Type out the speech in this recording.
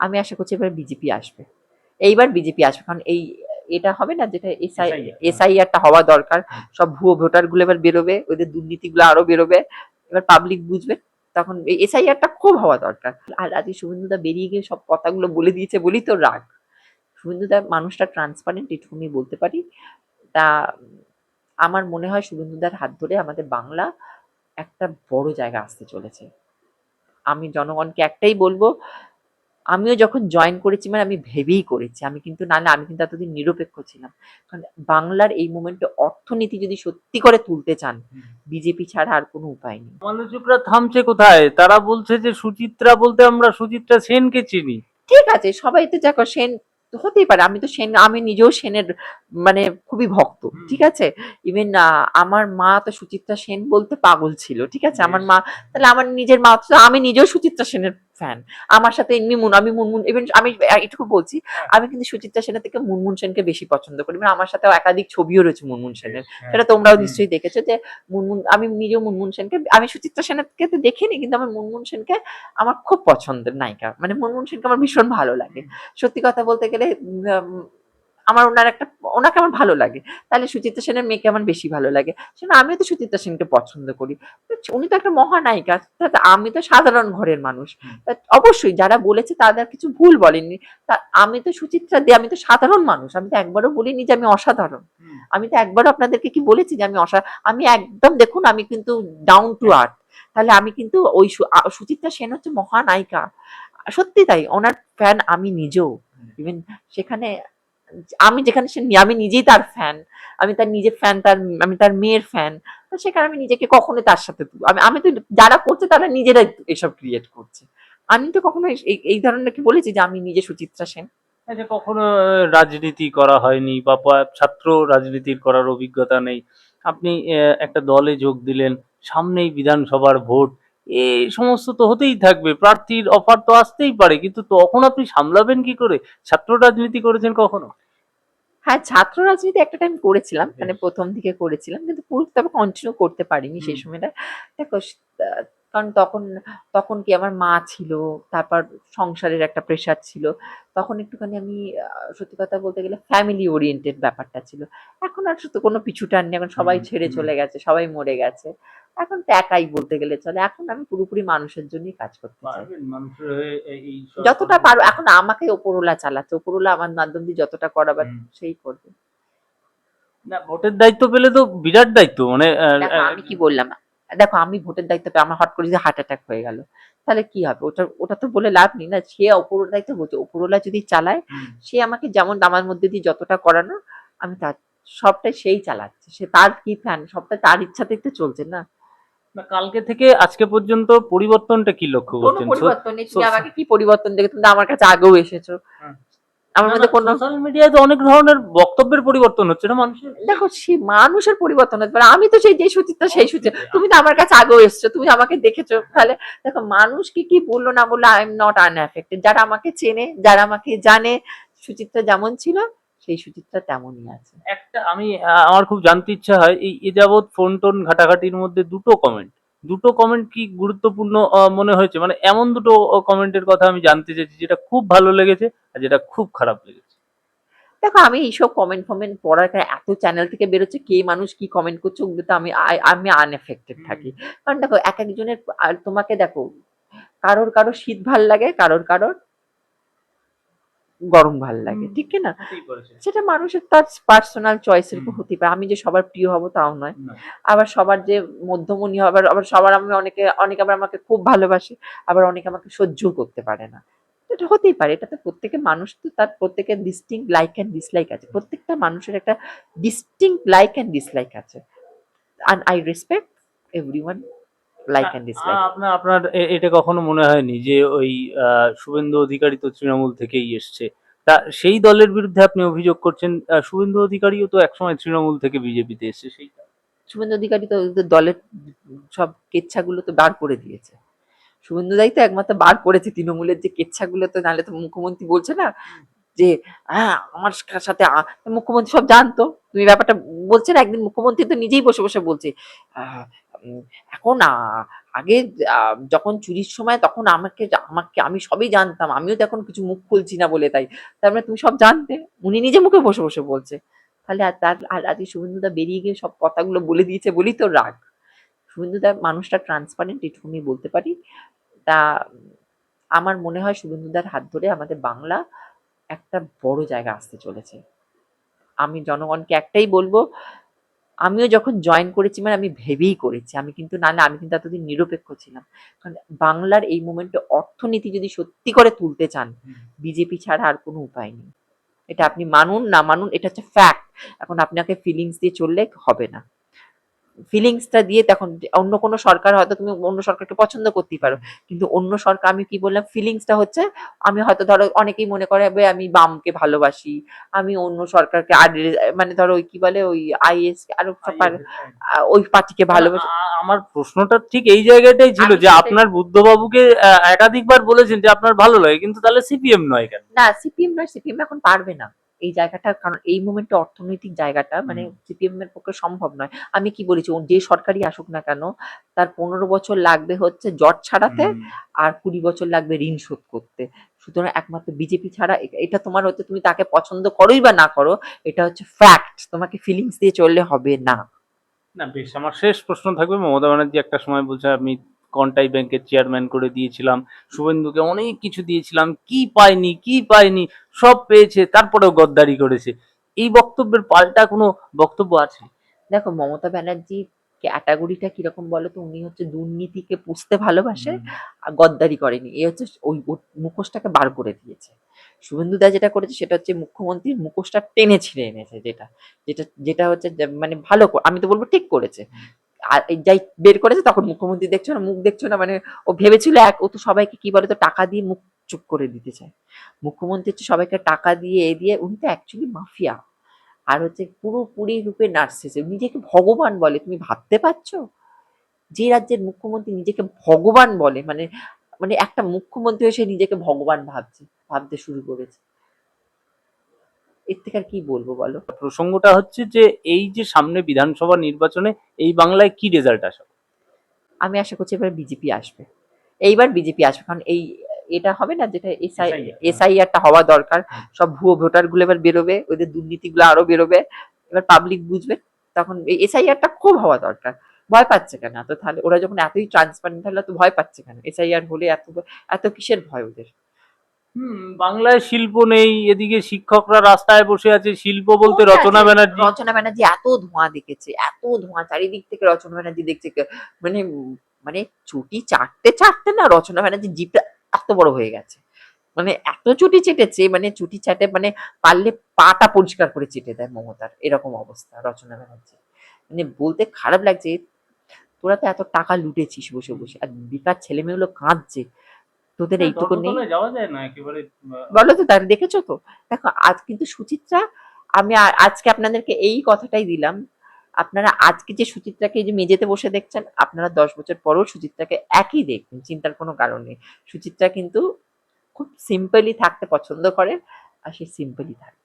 আমি আশা করছি এবার বিজেপি আসবে। এইবার বিজেপি আসবে কারণ এই এটা হবে না যেটা এসআই SIR এসআইআরটা হওয়া দরকার। সব ভুয়ো ভোটারগুলো এবার বেরোবে ওদের দুর্নীতিগুলো আরও বেরোবে। এবার পাবলিক বুঝবে তখন এই এসআইআরটা খুব হওয়া দরকার। আর আজকে শুভেন্দুদা বেরিয়ে গিয়ে সব কথাগুলো বলে দিয়েছে বলেই তো রাগ। শুভেন্দুদা মানুষটা ট্রান্সপারেন্ট এটুকু আমি বলতে পারি। তা আমার মনে হয় শুভেন্দুদার হাত ধরে আমাদের বাংলা একটা বড় জায়গা আসতে চলেছে। আমি জনগণকে একটাই বলব আমিও যখন জয়েন করেছি মানে আমি ভেবেই করেছি আমি কিন্তু নাহলে আমি কিন্তু এতদিন নিরপেক্ষ ছিলাম। কারণ বাংলার এই মোমেন্টে অর্থনীতি যদি সত্যি করে তুলতে চান বিজেপি ছাড়া আর কোনো উপায় নেই। সমালোচকরা থামছে কোথায়? তারা বলছে যে সুচিত্রা বলতে আমরা সুচিত্রা সেনকে চিনি। ঠিক আছে সবাই তো দেখো সেন হতেই পারে আমি তো সেন আমি নিজেও সেনের মানে খুবই ভক্ত ঠিক আছে? ইভেন আমার মা তো সুচিত্রা সেন বলতে পাগল ছিল ঠিক আছে? আমার মা তাহলে আমার নিজের মা আমি নিজেও সুচিত্রা সেনের ফ্যান আমার সাথে এমনি মুন আমি মুনমুন ইভেন আমি এটুকু বলছি হ্যাঁ। আমি কিন্তু সুচিত্রা সেনের থেকে মুনমুন সেনকে বেশি পছন্দ করি। মানে আমার সাথে একাধিক ছবিও রয়েছে মুনমুন সেনের। হ্যাঁ। সেটা তোমরাও নিশ্চয়ই দেখেছ যে মুনমুন আমি নিজেও মুনমুন সেনকে আমি সুচিত্রা সেনকে তো দেখিনি কিন্তু আমার মুনমুন সেনকে আমার খুব পছন্দের নায়িকা। মানে মুনমুন সেনকে আমার ভীষণ ভালো লাগে। সত্যি কথা বলতে গেলে আমার ওনার একটা ওনাকে আমার ভালো লাগে। তাহলে সুচিত্রা সেনের মেয়েকে আমার বেশি ভালো লাগে। সেটা আমিও তো সুচিত্রা সেনকে পছন্দ করি। উনি তো একটা মহানায়িকা আমি তো সাধারণ ঘরের মানুষ। অবশ্যই যারা বলেছে তাদের কিছু ভুল বলেনি তা আমি তো সুচিত্রা দিয়ে আমি তো সাধারণ মানুষ। আমি তো একবারও বলিনি যে আমি অসাধারণ। আমি তো একবারও আপনাদেরকে কি বলেছি যে আমি অসা আমি একদম দেখুন আমি কিন্তু ডাউন টু আর্থ তাহলে আমি কিন্তু ওই সুচিত্রা সেন হচ্ছে মহানায়িকা। সত্যি তাই ওনার ফ্যান আমি নিজেও। ইভেন সেখানে আমি যেখানে সে, আমি নিজেই তার ফ্যান আমি তার নিজের ফ্যান তার, আমি তার মেয়ের ফ্যান সেখানে আমি নিজেকে কখনোই তার সাথে আমি আমি তো যারা করছে তারা নিজেরাই এসব ক্রিয়েট করছে। আমি তো কখনো এই- ধরনের কি বলেছি যে আমি নিজে সুচিত্রা সেন। আচ্ছা কখনো রাজনীতি করা হয়নি বা ছাত্র রাজনীতির করার অভিজ্ঞতা নেই। আপনি একটা দলে যোগ দিলেন, সামনেই বিধানসভার ভোট এই সমস্ত তো হতেই থাকবে প্রার্থীর অফার তো আসতেই পারে কিন্তু তখন আপনি সামলাবেন কি করে? ছাত্র রাজনীতি করেছেন কখনো? হ্যাঁ ছাত্র রাজনীতি একটা টাইম করেছিলাম মানে প্রথম দিকে করেছিলাম কিন্তু পুরো তবে কন্টিনিউ করতে পারিনি সেই সময়টা দেখো কারণ তখন তখন কি আমার মা ছিল তারপর সংসারের একটা প্রেশার ছিল তখন একটুখানি আমি সত্যি কথা বলতে গেলে ফ্যামিলি ওরিয়েন্টেড ব্যাপারটা ছিল। এখন আর শুধু কোনো পিছুটান নেই এখন সবাই ছেড়ে চলে গেছে সবাই মরে গেছে। এখন তো একাই বলতে গেলে চলে এখন আমি পুরোপুরি মানুষের জন্যই কাজ করতে চাই। যতটা পারো এখন আমাকে ওপরওয়ালা চালাচ্ছে ওপরওয়ালা আমার মাধ্যম দিয়ে যতটা করাবার সেই করবে। না ভোটের দায়িত্ব পেলে তো বিরাট দায়িত্ব মানে আমি কি বললাম? দেখো আমি ভোটের দায়িত্ব পেয়ে আমার হট করে যে হার্ট অ্যাটাক হয়ে গেল তাহলে কি হবে? ওটা ওটা তো বলে লাভ নেই না। সে ওপরের দায়িত্ব বলছে ওপরওয়ালা যদি চালায় সে আমাকে যেমন আমার মধ্যে দিয়ে যতটা করানো আমি তার সবটাই সেই চালাচ্ছে। সে তার কি ফ্যান সবটা তার ইচ্ছাতেই তো চলছে না। কালকে থেকে আজকে পর্যন্ত পরিবর্তনটা কি লক্ষ্য করছেন? পরিবর্তন নেই। তুমি আমাকে কি পরিবর্তন দেখে? তুমি আমার কাছে আগেও এসেছ। আমার মধ্যে কোনো সোশ্যাল মিডিয়ায় তো অনেক ধরনের বক্তব্যের পরিবর্তন হচ্ছে না মানুষের? দেখো সে মানুষের পরিবর্তন হতে পারে আমি তো সেই যে সুচিত্রা সেই সুচিত্রা তুমি তো আমার কাছে আগেও এসছো তুমি আমাকে দেখেছ। তাহলে দেখো মানুষ কি কি বলল না বলল আই এম নট আনএফেক্টেড যারা আমাকে চেনে যারা আমাকে জানে সুচিত্রা যেমন ছিল সেই সুচিত্রা তেমনই আছে। একটা আমি আমার খুব জানতে ইচ্ছা হয় এই এ যাবৎ ফোন টোন ঘাটাঘাটির মধ্যে দুটো কমেন্ট দুটো কমেন্ট কি গুরুত্বপূর্ণ মনে হয়েছে? মানে এমন দুটো কমেন্টের কথা আমি জানতে চাইছি যেটা খুব ভালো লেগেছে আর যেটা খুব খারাপ লেগেছে। দেখো আমি এইসব কমেন্ট ফমেন্ট পড়ার কারণে এত চ্যানেল থেকে বেরোচ্ছে কে মানুষ কি কমেন্ট করছে ওগুলোতে আমি আমি আনএফেক্টেড থাকি। কারণ দেখো এক একজনের তোমাকে দেখো কারোর কারোর শীত ভালো লাগে কারোর কারোর গরম ভালো লাগে ঠিক না সেটা মানুষের তার পার্সোনাল চয়েসের উপর হতে পারে। আমি যে সবার প্রিয় হব তাও নয়। আবার সবার যে মধ্যমণি হবে আবার সবার আমি অনেকে অনেকে আবার আমাকে খুব ভালোবাসে আবার অনেকে আমাকে সহ্যও করতে পারে না। এটা হতেই পারে। এটা তো প্রত্যেকের মানুষ তো তার প্রত্যেকের ডিস্টিং লাইক অ্যান্ড ডিসলাইক আছে। প্রত্যেকটা মানুষের একটা ডিস্টিং লাইক অ্যান্ড ডিসলাইক আছে। And I respect everyone like and dislike আপনার আপনার এটা কখনো মনে হয়নি যে ওই শুভেন্দু অধিকারী তো তৃণমূল থেকেই এসছে। তা সেই দলের বিরুদ্ধে আপনি অভিযোগ করছেন শুভেন্দু অধিকারীও তো একসময় তৃণমূল থেকে বিজেপিতে এসছে সেই শুভেন্দু অধিকারী তো দলের সব কেচ্ছাগুলো তো বার করে দিয়েছে। শুভেন্দু দাই তো একমাত্র বার করেছে তৃণমূলের যে কেচ্ছাগুলো তো নাহলে তো মুখ্যমন্ত্রী বলছে না যে হ্যাঁ আমার সাথে মুখ্যমন্ত্রী সব জানতো। তুমি ব্যাপারটা বলছে না একদিন মুখ্যমন্ত্রী তো নিজেই বসে বসে বলছে উম, এখন আগে যখন চুরির সময় তখন আমাকে আমাকে, আমি সবই জানতাম। আমিও তো এখন কিছু মুখ খুলছি না বলে তাই। তার মানে তুমি সব জানতে, উনি নিজে মুখে বসে বসে বলছে। তাহলে আর তার, আর আজকে শুভেন্দুদা বেরিয়ে গিয়ে সব কথাগুলো বলে দিয়েছে বলেই তো রাগ। শুভেন্দুদা মানুষটা ট্রান্সপারেন্ট এটুকু আমি বলতে পারি। তা, আমার মনে হয় শুভেন্দুদার হাত ধরে আমাদের বাংলা একটা বড় জায়গা আসতে চলেছে। আমি জনগণকে একটাই বলব আমিও যখন জয়েন করেছি মানে আমি ভেবেই করেছি। আমি কিন্তু না না আমি কিন্তু এতদিন নিরপেক্ষ ছিলাম। কারণ বাংলার এই মুমেন্টে অর্থনীতি যদি সত্যি করে তুলতে চান বিজেপি ছাড়া আর কোনো উপায় নেই। এটা আপনি মানুন না মানুন এটা হচ্ছে ফ্যাক্ট এখন আপনাকে ফিলিংস দিয়ে চললে হবে না। ফিলিংসটা দিয়ে তখন অন্য কোনো সরকার হয়তো তুমি অন্য সরকারকে পছন্দ করতেই পারো। কিন্তু অন্য সরকার আমি কি বললাম ফিলিংসটা হচ্ছে আমি হয়তো ধরো অনেকেই মনে করে "বে, আমি বামকে ভালোবাসি আমি অন্য সরকারকে আর মানে ধরো ওই কি বলে ওই আইএস আরও আহ, ওই পার্টিকে ভালোবাসি। আমার প্রশ্নটা ঠিক এই জায়গাটাই ছিল যে আপনার বুদ্ধবাবুকে একাধিকবার বলেছেন যে আপনার ভালো লাগে কিন্তু তাহলে সিপিএম নয় কেন? না সিপিএম নয় সিপিএম এখন পারবে না। এই জায়গাটা কারণ এই মোমেন্টে অর্থনৈতিক জায়গাটা মানে। সিপিএম এর পক্ষে সম্ভব নয়। আমি কি বলেছি? যে সরকারই আসুক না কেন তার পনেরো বছর লাগবে হচ্ছে জট ছাড়াতে আর কুড়ি বছর লাগবে ঋণ শোধ করতে। সুতরাং একমাত্র বিজেপি ছাড়া এটা তোমার হচ্ছে তুমি তাকে পছন্দ করোই বা না করো এটা হচ্ছে ফ্যাক্ট তোমাকে ফিলিংস দিয়ে চললে হবে না। না বেশ আমার শেষ প্রশ্ন থাকবে। মমতা ব্যানার্জি একটা সময় বলছে আমি কন্টাই ব্যাংকের চেয়ারম্যান করে দিয়েছিলাম শুভেন্দুকে অনেক কিছু দিয়েছিলাম কি পায়নি কি পায়নি সব পেয়েছে তারপরেও গদ্দারি করেছে। এই বক্তব্যের পাল্টা কোনো বক্তব্য আছে? দেখো মমতা ব্যানার্জি ক্যাটাগরিটা কীরকম বলো তো উনি হচ্ছে দুর্নীতিকে পুষতে ভালোবাসে আর গদ্দারি করেনি। এ হচ্ছে ওই মুখোশটাকে বার করে দিয়েছে। শুভেন্দু দা যেটা করেছে সেটা হচ্ছে মুখ্যমন্ত্রীর মুখোশটা টেনে ছিঁড়ে এনেছে যেটা যেটা যেটা হচ্ছে মানে ভালো আমি তো বলব ঠিক করেছে। যাই বের করেছে তখন মুখ্যমন্ত্রী দেখছ না, মুখ দেখছ না মানে ও ভেবেছিল এক, ও তো সবাইকে কি বলে তো টাকা দিয়ে মুখ চুপ করে দিতে চায়। মুখ্যমন্ত্রী হচ্ছে সবাইকে টাকা দিয়ে এ দিয়ে, উনি তো অ্যাকচুয়ালি মাফিয়া। আর হচ্ছে পুরোপুরি রূপে নার্সিসে নিজেকে ভগবান বলে, তুমি ভাবতে পারছ? যে রাজ্যের মুখ্যমন্ত্রী নিজেকে ভগবান বলে মানে মানে একটা মুখ্যমন্ত্রী হয়ে সে নিজেকে ভগবান ভাবছে, ভাবতে শুরু করেছে। এর থেকে আর কি বলব বলো? প্রসঙ্গটা হচ্ছে যে এই যে সামনে বিধানসভা নির্বাচনে এই বাংলায় কি রেজাল্ট আসে আমি আশা করছি এবার বিজেপি আসবে। এইবার বিজেপি আসবে কারণ এই এটা হবে না যেটা এসআই SIR, এসআইআরটা হওয়া দরকার। সব ভুয়ো ভোটারগুলো এবার বেরোবে ওদের দুর্নীতিগুলো আরও বেরোবে। এবার পাবলিক বুঝবে তখন এই এসআইআরটা খুব হওয়া দরকার। ভয় পাচ্ছে কেন? এত তাহলে ওরা যখন এতই ট্রান্সপারেন্ট তাহলে তো ভয় পাচ্ছে কেন? এসআইআর হলে এত এত কিসের ভয় ওদের? হুম বাংলায় শিল্প নেই এদিকে শিক্ষকরা রাস্তায় বসে আছে শিল্প বলতে রচনা ব্যানার্জি। রচনা ব্যানার্জি এত ধোঁয়া দেখেছে এত ধোঁয়া চারিদিক থেকে রচনা ব্যানার্জি দেখছে মানে মানে চুটি চাটতে চাটতে না রচনা ব্যানার্জি জিপটা এত বড় হয়ে গেছে। মানে এত চুটি চেটেছে মানে চুটি চাটে মানে পারলে পাটা পরিষ্কার করে চেটে দেয় মমতার এরকম অবস্থা রচনা ব্যানার্জি। মানে বলতে খারাপ লাগছে তোরা তো এত টাকা লুটেছিস বসে বসে আর বেকার ছেলে মেয়েগুলো কাঁদছে। তোদের এইটুকু নেই। যাওয়া যায় না একেবারে বলো তো তার দেখেছ তো? দেখো আজ কিন্তু সুচিত্রা আমি আজকে আপনাদেরকে এই কথাটাই দিলাম। আপনারা আজকে যে সুচিত্রাকে যে মেঝেতে বসে দেখছেন আপনারা দশ বছর পরেও সুচিত্রাকে একই দেখবেন চিন্তার কোনো কারণ নেই। সুচিত্রা কিন্তু খুব সিম্পলি থাকতে পছন্দ করে আর সে সিম্পলি থাকে